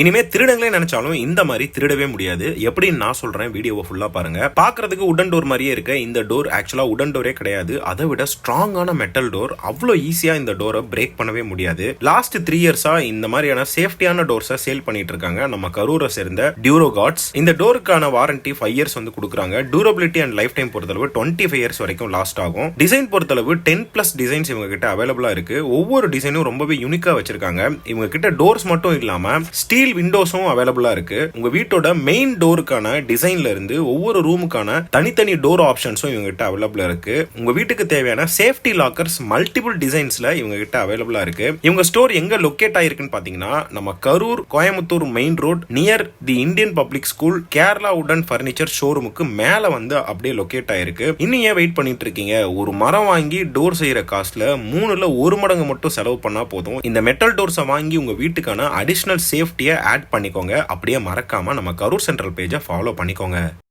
இனிமே திருடங்களே நினைச்சாலும் இந்த மாதிரி திருடவே முடியாது. எப்படின்னு நான் சொல்றேன் வீடியோவை ஃபுல்லா பாருங்க. பாக்குறதுக்கு உடன் டோர் மாதிரியே இருக்க. இந்த டோர் ஆக்சுவலா உடன் டோரே கிடையாது. அதை விட ஸ்ட்ராங்கான மெட்டல் டோர் அவ்வளோ ஈஸியா இந்த டோரை பிரேக் பண்ணவே முடியாது. லாஸ்ட் த்ரீ இயர்ஸா இந்த மாதிரியான சேஃப்டியான டோர்ஸை சேல் பண்ணிட்டு இருக்காங்க. நம்ம கரூரை சேர்ந்த டியூரோ கார்ட்ஸ் இந்த டோருக்கான வாரண்டி ஃபைவ் இயர்ஸ் வந்து கொடுக்குறாங்க. டியூரபிலிட்டி அண்ட் லைஃப் டைம் பொறுத்தளவு டுவெண்ட்டி ஃபைவ் இயர்ஸ் வரைக்கும் லாஸ்ட் ஆகும். டிசைன் பொறுத்தளவு டென் பிளஸ் டிசைன்ஸ் இவங்க கிட்ட அவைலபிளா இருக்கு. ஒவ்வொரு டிசைனும் ரொம்பவே யூனிக்கா வச்சிருக்காங்க. இவங்க கிட்ட டோர்ஸ் மட்டும் இல்லாம ஸ்டீல் விண்டோஸும் அவைலபிளா இருக்கு. உங்க வீட்டோட மெயின் டோருக்கான டிசைன்ல இருந்து ஒவ்வொரு ரூமுக்கான தனித்தனி டோர் ஆப்ஷன்ஸும் இவங்க கிட்ட அவைலபிளா இருக்கு. உங்க வீட்டுக்கு தேவையான சேஃப்டி லாக்கர்ஸ் மல்டிபிள் டிசைன்ஸ்ல இவங்க கிட்ட அவைலபிளா இருக்கு. இவங்க ஸ்டோர் எங்க லொக்கேட் ஆயிருக்குன்னு பாத்தீங்கன்னா நம்ம Karur Coimbatore main road near the Indian public school Kerala உடன் ஃபர்னிச்சர் ஷோரூமுக்கு மேல வந்து அப்படியே லொக்கேட் ஆயிருக்கு. இன்னும் ஏன் வெயிட் பண்ணிட்டு இருக்கீங்க? ஒரு மரம் வாங்கி டோர் செய்யற காஸ்ட்ல மூணுல ஒரு மடங்கு மட்டும் செலவு பண்ணா போதும். இந்த மெட்டல் டோர்ஸை வாங்கி உங்க வீட்டுக்கான அடிஷனல் சேஃப்டியை ஆட் பண்ணிக்கோங்க. அப்படியே மறக்காம நம்ம கரூர் சென்ட்ரல் பேஜை ஃபாலோ பண்ணிக்கோங்க.